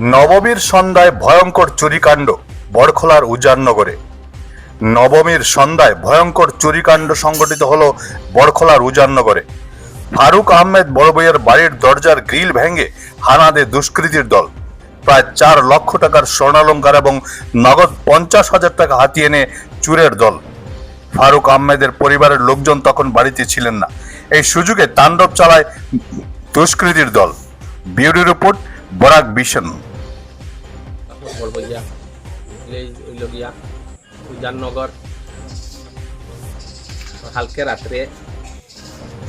নবমীর সন্ধ্যায় ভয়ঙ্কর চুরিকাণ্ড, বড়খোলার উজাননগরে। নবমীর সন্ধ্যায় ভয়ঙ্কর চুরিকাণ্ড সংঘটিত হল বড়খোলার উজাননগরে। ফারুক আহমেদ বড়বইয়ের বাড়ির দরজার গ্রিল ভেঙে হানা হানাদে দুষ্কৃতীর দল। প্রায় চার লক্ষ টাকার স্বর্ণালঙ্কার এবং নগদ পঞ্চাশ হাজার টাকা হাতিয়ে এনে চুরের দল। ফারুক আহমেদের পরিবারের লোকজন তখন বাড়িতে ছিলেন না। এই সুযোগে তাণ্ডব চালায় দুষ্কৃতীর দল। বিউটি রিপোর্ট বরাক বিশন বলব কালকে রাত্রে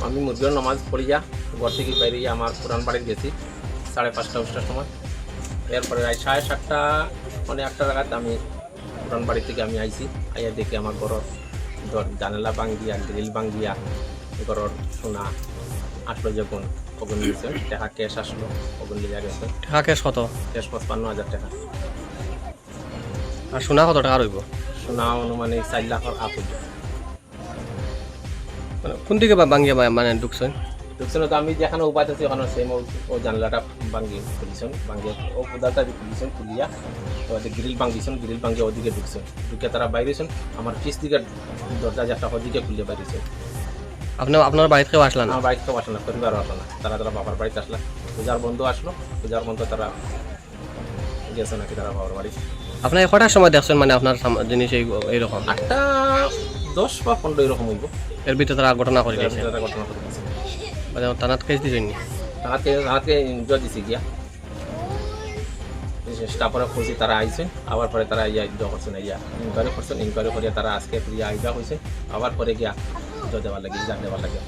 আমি মুরগির নমাজ পড়িয়া ঘর থেকে বাইরে আমার পুরান বাড়ি গেছি, সাড়ে পাঁচটা পাঁচটার সময়। এরপরে রায় সাড়ে সাতটা মানে একটা জায়গাতে আমি পুরান বাড়ি থেকে আমি আইছি, আইয়া দেখি আমার ঘর জানালা ভাঙ্গিয়া, গ্রিল ভাঙ্গিয়া ঘরের সোনা আসলো যখন ওগুন দিয়েছে টাকা ক্যাশ আসলো ওগুন লিয়া গেছে। টাকা কেস কত? ক্যাশ পঁচপান্ন হাজার টাকা আর সোনা কত টাকা রইব? সোনা অনুমানিক চার লাখর আপ হইব। মানে কোন দিকে বা মানে ঢুকছেন? ঢুকছিল তো আমি যেখানে উপায় আছে ওখানে সেম ও জানলাটা ভাঙ্গি খুলিছেন ভাঙ্গি ও কোদালটা খুলিছেন খুলিয়া ওদের গ্রিল ভাঙ্গিছেন গ্রিল ভাঙ্গি ওদিকে ঢুকছেন। ঢুকে তারা বাইরেছেন আমার পিস দিকে দরজা যেটা ওদিকে খুলে বাইরেছে আপনার আপনার বাড়িতে কেউ আসলা না আমার বাড়িতে আসলো না পরিবারও আসলো না। তারা তারা বাবার বাড়িতে আসলো পূজার বন্ধু আসলো পূজার বন্ধু তারা গেছে নাকি তারা বাবার বাড়ি। আপনি কটার সময় দেখছেন মানে আপনার জিনিস এই এইরকম? আটটা দশ বা পনেরো এরকম হইব। এর ভিতরে তারা ঘটনা করে গেছে ঘটনা করে গেছে মানে তানাত কেস দিছেন নি? তাহাকে তাহাকে এনজয় দিছি গিয়া। তারপরে খুঁজি তারা আইছে আবার পরে তারা ইয়া করছেন ইয়া ইনকোয়ারি করছেন ইনকোয়ারি করিয়া তারা আজকে ইয়া আইবা হয়েছে আবার পরে গিয়া জয় দেওয়ার লাগে ইজা দেওয়ার লাগে।